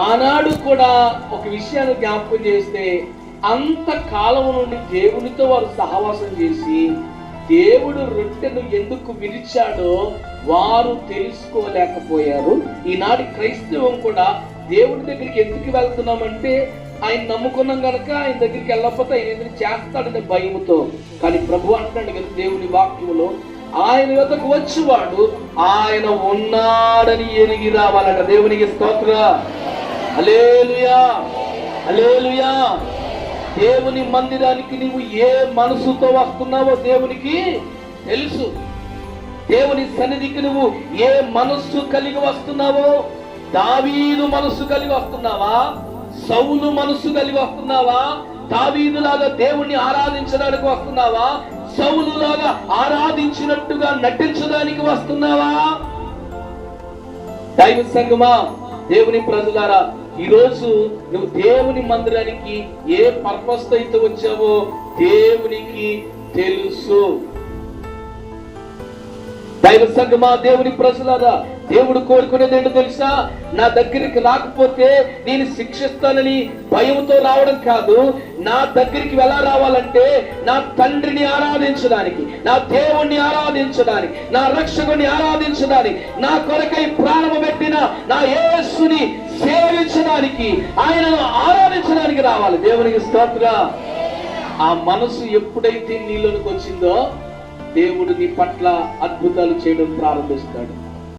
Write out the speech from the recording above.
ఆనాడు కూడా ఒక విషయాన్ని జ్ఞాపకం చేస్తే అంత కాలం నుండి దేవునితో వారు సహవాసం చేసి దేవుడు రొట్టెను ఎందుకు విరిచాడో వారు తెలుసుకోలేకపోయారు. ఈనాటి క్రైస్తవం కూడా దేవుడి దగ్గరికి ఎందుకు వెళ్తున్నామంటే ఆయన నమ్ముకున్నాం కనుక ఆయన దగ్గరికి వెళ్ళకపోతే ఆయన ఎందుకు చేస్తాడనే భయముతో కానీ ప్రభు అంటున్నాడు కదా దేవుని వాక్యములో ఆయన యొద్దకు వచ్చేవాడు ఆయన ఉన్నాడని ఎరిగి రావాలట దేవునికి స్తోత్ర. అలేలుయా అలేలుయా దేవుని మందిరానికి నీవు ఏ మనసుతో వస్తున్నావో దేవునికి తెలుసు. దేవుని సన్నిధికి నువ్వు ఏ మనస్సు కలిగి వస్తున్నావో దావీదు మనస్సు కలిగి వస్తున్నావా? సౌలు మనస్సు కలిగి వస్తున్నావా? దావీదులాగా దేవుణ్ణి ఆరాధించడానికి వస్తున్నావా? సౌలులాగా ఆరాధించినట్టుగా నటించడానికి వస్తున్నావా? దైవ సంగమా దేవుని ప్రజలారా ఈ రోజు నువ్వు దేవుని మందిరానికి ఏ పర్పస్తో అయితే వచ్చావో దేవునికి తెలుసు. దైవ సంగమా దేవుని ప్రజలారా దేవుడు కోరుకునేది ఏంటో తెలుసా? నా దగ్గరికి రాకపోతే నేను శిక్షిస్తానని భయంతో రావడం కాదు. నా దగ్గరికి ఎలా రావాలంటే నా తండ్రిని ఆరాధించడానికి నా దేవుణ్ణి ఆరాధించడానికి నా రక్షకుని ఆరాధించడానికి నా కొరకై ప్రాణము పెట్టిన నా యేసుని సేవించడానికి ఆయనను ఆరాధించడానికి రావాలి. దేవునికి స్తోత్ర ఆ మనసు ఎప్పుడైతే నీలోనికి వచ్చిందో దేవుడు నీ పట్ల అద్భుతాలు చేయడం ప్రారంభిస్తాడు.